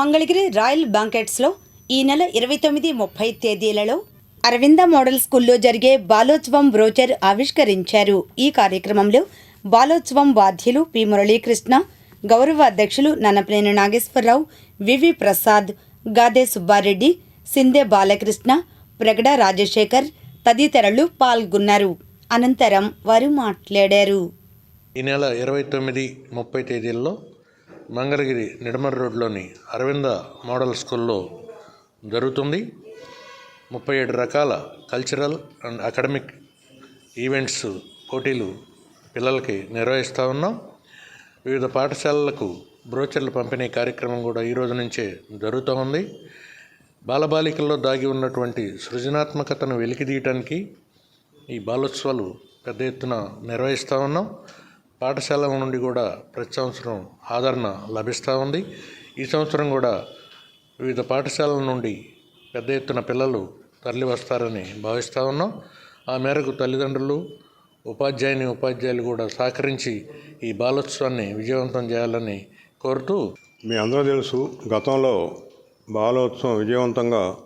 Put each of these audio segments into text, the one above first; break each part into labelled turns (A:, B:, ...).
A: Mangalagiri royal బ్యాంకెట్స్లో ఈ నెల ఇరవై తొమ్మిది ముప్పై తేదీలలో అరవింద మోడల్ స్కూల్లో జరిగే బాలోత్సవం బ్రోచర్ ఆవిష్కరించారు. ఈ కార్యక్రమంలో బాలోత్సవం వాద్యులు పి. మురళీకృష్ణ గౌరవ అధ్యక్షులు నన్నపనేని నాగేశ్వరరావు వివి ప్రసాద్ గాదే సుబ్బారెడ్డి సిందే బాలకృష్ణ ప్రగడ రాజశేఖర్ తదితరులు పాల్గొన్నారు. అనంతరం వారు మాట్లాడారు.
B: ఈ నెల ఇరవై తొమ్మిది ముప్పై తేదీల్లో మంగళగిరి నిడమర్ రోడ్లోని అరవింద మోడల్ స్కూల్లో జరుగుతుంది. ముప్పై ఏడు రకాల కల్చరల్ అండ్ అకాడమిక్ ఈవెంట్స్ పోటీలు పిల్లలకి నిర్వహిస్తూ ఉన్నాం. వివిధ పాఠశాలలకు బ్రోచర్లు పంపిణీ కార్యక్రమం కూడా ఈ రోజు నుంచే జరుగుతూ ఉంది. బాలబాలికల్లో దాగి ఉన్నటువంటి సృజనాత్మకతను వెలికితీయటానికి ఈ బాలోత్సవాలు పెద్ద ఎత్తున నిర్వహిస్తూ ఉన్నాం. పాఠశాల నుండి కూడా ప్రతి సంవత్సరం ఆదరణ లభిస్తూ ఉంది. ఈ సంవత్సరం కూడా వివిధ పాఠశాలల నుండి పెద్ద ఎత్తున పిల్లలు తరలి వస్తారని భావిస్తూ ఉన్నాం. ఆ మేరకు తల్లిదండ్రులు ఉపాధ్యాయుని ఉపాధ్యాయులు కూడా సహకరించి ఈ బాలోత్సవాన్ని విజయవంతం చేయాలని కోరుతూ
C: మీ అందరూ తెలుసు గతంలో బాలోత్సవం విజయవంతంగా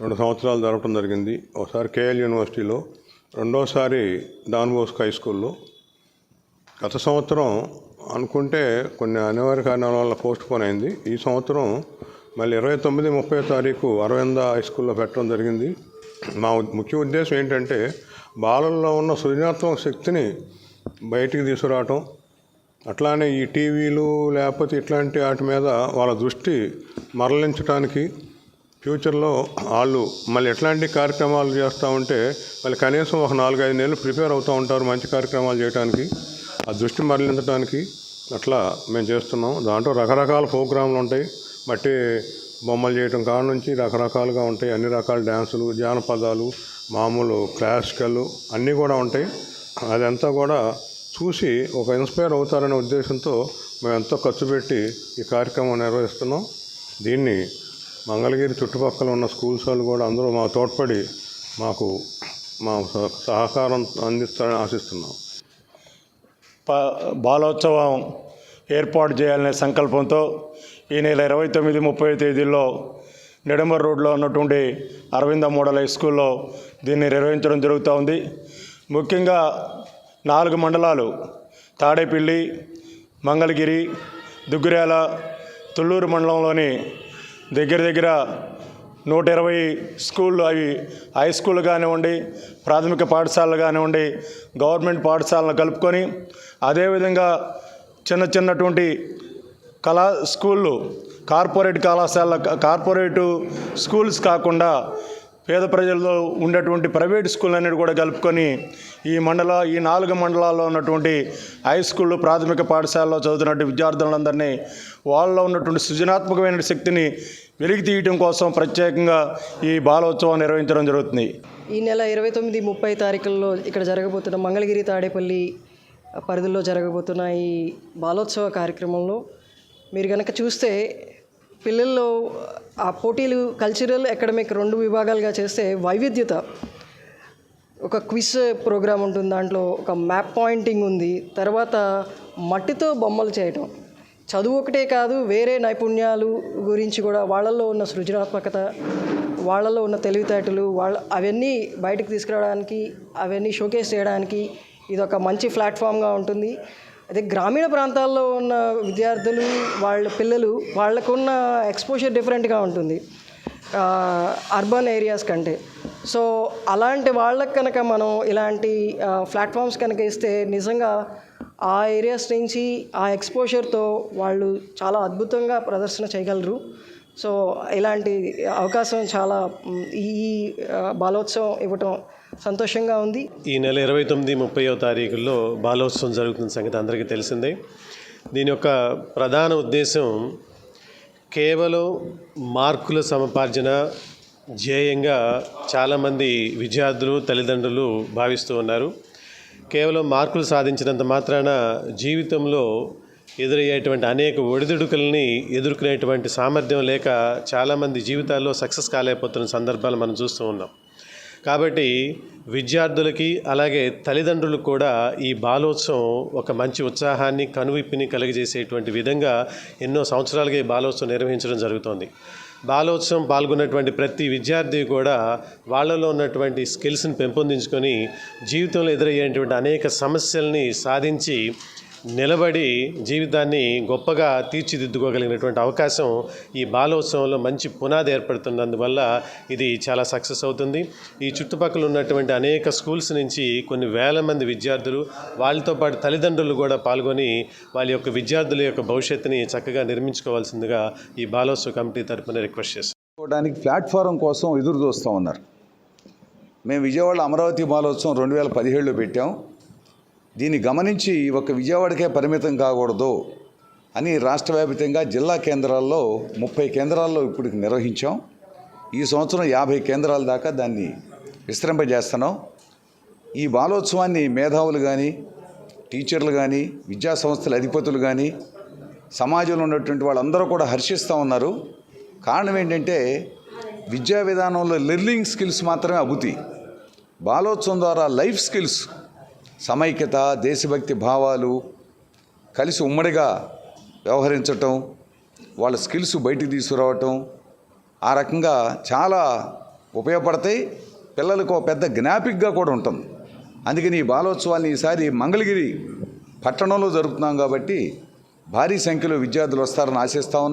C: రెండు సంవత్సరాలు జరపడం జరిగింది. ఒకసారి కేఎల్ యూనివర్సిటీలో రెండోసారి డాన్ బోస్క్ హై స్కూల్లో గత సంవత్సరం అనుకుంటే కొన్ని అనివార్య కారణాల వల్ల పోస్ట్ పోన్ అయింది. ఈ సంవత్సరం మళ్ళీ ఇరవై తొమ్మిది ముప్పై తారీఖు అరవింద హై స్కూల్లో పెట్టడం జరిగింది. మా ముఖ్య ఉద్దేశం ఏంటంటే బాలల్లో ఉన్న సృజనాత్మక శక్తిని బయటికి తీసుకురావటం. అట్లానే ఈ టీవీలు లేకపోతే ఇట్లాంటి వాటి మీద వాళ్ళ దృష్టి మరలించడానికి ఫ్యూచర్లో వాళ్ళు మళ్ళీ ఎట్లాంటి కార్యక్రమాలు చేస్తూ ఉంటే మళ్ళీ కనీసం ఒక నాలుగైదు నెలలు ప్రిపేర్ అవుతూ ఉంటారు మంచి కార్యక్రమాలు చేయడానికి ఆ దృష్టి మరలించడానికి అట్లా మేము చేస్తున్నాం. దాంట్లో రకరకాల ప్రోగ్రాంలు ఉంటాయి. బట్టి బొమ్మలు చేయటం కాడ నుంచి రకరకాలుగా ఉంటాయి. అన్ని రకాల డ్యాన్సులు జానపదాలు మామూలు క్లాసికల్ అన్నీ కూడా ఉంటాయి. అదంతా కూడా చూసి ఒక ఇన్స్పైర్ అవుతారనే ఉద్దేశంతో మేము ఎంతో ఖర్చు పెట్టి ఈ కార్యక్రమం నిర్వహిస్తున్నాం. దీన్ని మంగళగిరి చుట్టుపక్కల ఉన్న స్కూల్స్ వాళ్ళు కూడా అందరూ మా తోడ్పడి మాకు మా సహకారం అందిస్తారని ఆశిస్తున్నాం.
D: బాలోత్సవం ఏర్పాటు చేయాలనే సంకల్పంతో ఈ నెల ఇరవై తొమ్మిది ముప్పై తేదీల్లో నిడమర్ రోడ్లో ఉన్నటువంటి అరవింద మోడల్ హై స్కూల్లో దీన్ని నిర్వహించడం జరుగుతూ ఉంది. ముఖ్యంగా నాలుగు మండలాలు తాడేపల్లి మంగళగిరి దుగ్గిరాల తుళ్ళూరు మండలంలోని దగ్గర దగ్గర నూట ఇరవై స్కూళ్ళు అవి హై స్కూల్ కానివ్వండి ప్రాథమిక పాఠశాలలు కానివ్వండి గవర్నమెంట్ పాఠశాలను కలుపుకొని అదేవిధంగా చిన్న చిన్నటువంటి కళా స్కూళ్ళు కార్పొరేట్ కళాశాల కార్పొరేటు స్కూల్స్ కాకుండా పేద ప్రజల్లో ఉండేటువంటి ప్రైవేట్ స్కూల్ అనేది కూడా కలుపుకొని ఈ మండల ఈ నాలుగు మండలాల్లో ఉన్నటువంటి హై స్కూళ్ళు ప్రాథమిక పాఠశాలలో చదువుతున్నటువంటి విద్యార్థులందరినీ వాళ్ళలో ఉన్నటువంటి సృజనాత్మకమైన శక్తిని వెలికి తీయటం కోసం ప్రత్యేకంగా ఈ బాలోత్సవం నిర్వహించడం జరుగుతుంది.
E: ఈ నెల ఇరవై తొమ్మిది ముప్పై తారీఖుల్లో ఇక్కడ జరగబోతున్న మంగళగిరి తాడేపల్లి పరిధిలో జరగబోతున్న ఈ బాలోత్సవ కార్యక్రమంలో మీరు కనుక చూస్తే పిల్లల్లో ఆ పోటీలు కల్చరల్ అకాడమిక్ రెండు విభాగాలుగా చేస్తే వైవిధ్యత. ఒక క్విజ్ ప్రోగ్రామ్ ఉంటుంది దాంట్లో ఒక మ్యాప్ పాయింటింగ్ ఉంది తర్వాత మట్టితో బొమ్మలు చేయటం. చదువు ఒకటే కాదు వేరే నైపుణ్యాలు గురించి కూడా వాళ్ళల్లో ఉన్న సృజనాత్మకత వాళ్ళల్లో ఉన్న తెలివితేటలు వాళ్ళ అవన్నీ బయటకు తీసుకురావడానికి అవన్నీ షోకేస్ చేయడానికి ఇది ఒక మంచి ప్లాట్ఫామ్గా ఉంటుంది. అదే గ్రామీణ ప్రాంతాల్లో ఉన్న విద్యార్థులు వాళ్ళ పిల్లలు వాళ్ళకున్న ఎక్స్పోజర్ డిఫరెంట్గా ఉంటుంది అర్బన్ ఏరియాస్ కంటే. సో అలాంటి వాళ్ళకి కనుక మనం ఇలాంటి ప్లాట్ఫామ్స్ కనుక ఇస్తే నిజంగా ఆ ఏరియాస్ నుంచి ఆ ఎక్స్పోజర్తో వాళ్ళు చాలా అద్భుతంగా ప్రదర్శన చేయగలరు. సో ఇలాంటి అవకాశం చాలా ఈ బాలోత్సవం ఇవ్వటం సంతోషంగా ఉంది.
F: ఈ నెల ఇరవై తొమ్మిది ముప్పైవ తారీఖుల్లో బాలోత్సవం జరుగుతున్న సంగతి అందరికీ తెలిసిందే. దీని యొక్క ప్రధాన ఉద్దేశం కేవలం మార్కుల సముపార్జన ధ్యేయంగా చాలామంది విద్యార్థులు తల్లిదండ్రులు భావిస్తూ ఉన్నారు. కేవలం మార్కులు సాధించినంత మాత్రాన జీవితంలో ఎదురయ్యేటువంటి అనేక ఒడిదుడుకుల్ని ఎదుర్కొనేటువంటి సామర్థ్యం లేక చాలామంది జీవితాల్లో సక్సెస్ కాలేకపోతున్న సందర్భాలు మనం చూస్తూ ఉన్నాం. కాబట్టి విద్యార్థులకి అలాగే తల్లిదండ్రులకు కూడా ఈ బాలోత్సవం ఒక మంచి ఉత్సాహాన్ని కనువిప్పిని కలిగజేసేటువంటి విధంగా ఎన్నో సంవత్సరాలుగా ఈ బాలోత్సవం నిర్వహించడం జరుగుతోంది. బాలోత్సవం పాల్గొన్నటువంటి ప్రతి విద్యార్థి కూడా వాళ్ళలో ఉన్నటువంటి స్కిల్స్ని పెంపొందించుకొని జీవితంలో ఎదురయ్యేటువంటి అనేక సమస్యల్ని సాధించి నిలబడి జీవితాన్ని గొప్పగా తీర్చిదిద్దుకోగలిగినటువంటి అవకాశం ఈ బాలోత్సవంలో మంచి పునాది ఏర్పడుతున్నందువల్ల ఇది చాలా సక్సెస్ అవుతుంది. ఈ చుట్టుపక్కల ఉన్నటువంటి అనేక స్కూల్స్ నుంచి కొన్ని వేల మంది విద్యార్థులు వాళ్ళతో పాటు తల్లిదండ్రులు కూడా పాల్గొని వాళ్ళ యొక్క విద్యార్థుల యొక్క భవిష్యత్తుని చక్కగా నిర్మించుకోవాల్సిందిగా ఈ బాలోత్సవ కమిటీ తరపున రిక్వెస్ట్ చేస్తాను
G: చేసుకోవడానికి ప్లాట్ఫారం కోసం ఎదురు చూస్తూ ఉన్నారు. మేము విజయవాడ అమరావతి బాలోత్సవం రెండు వేల పదిహేడులో పెట్టాం. దీన్ని గమనించి ఒక విజయవాడకే పరిమితం కాకూడదు అని రాష్ట్ర వ్యాప్తంగా జిల్లా కేంద్రాల్లో ముప్పై కేంద్రాల్లో ఇప్పటికి నిర్వహించాం. ఈ సంవత్సరం యాభై కేంద్రాల దాకా దాన్ని విస్తరింపజేస్తున్నాం. ఈ బాలోత్సవాన్ని మేధావులు కానీ టీచర్లు కానీ విద్యా సంస్థల అధిపతులు కానీ సమాజంలో ఉన్నటువంటి వాళ్ళందరూ కూడా హర్షిస్తూ ఉన్నారు. కారణం ఏంటంటే విద్యా విధానంలో లెర్నింగ్ స్కిల్స్ మాత్రమే అభుతి బాలోత్సవం ద్వారా లైఫ్ స్కిల్స్ సమైక్యత దేశభక్తి భావాలు కలిసి ఉమ్మడిగా వ్యవహరించటం వాళ్ళ స్కిల్స్ బయటికి తీసుకురావటం ఆ రకంగా చాలా ఉపయోగపడతాయి. పిల్లలకు ఒక పెద్ద జ్ఞాపికగా కూడా ఉంటుంది. అందుకని ఈ బాలోత్సవాన్ని ఈసారి మంగళగిరి పట్టణంలో జరుపుతున్నాం కాబట్టి భారీ సంఖ్యలో విద్యార్థులు వస్తారని ఆశిస్తా ఉన్నాం.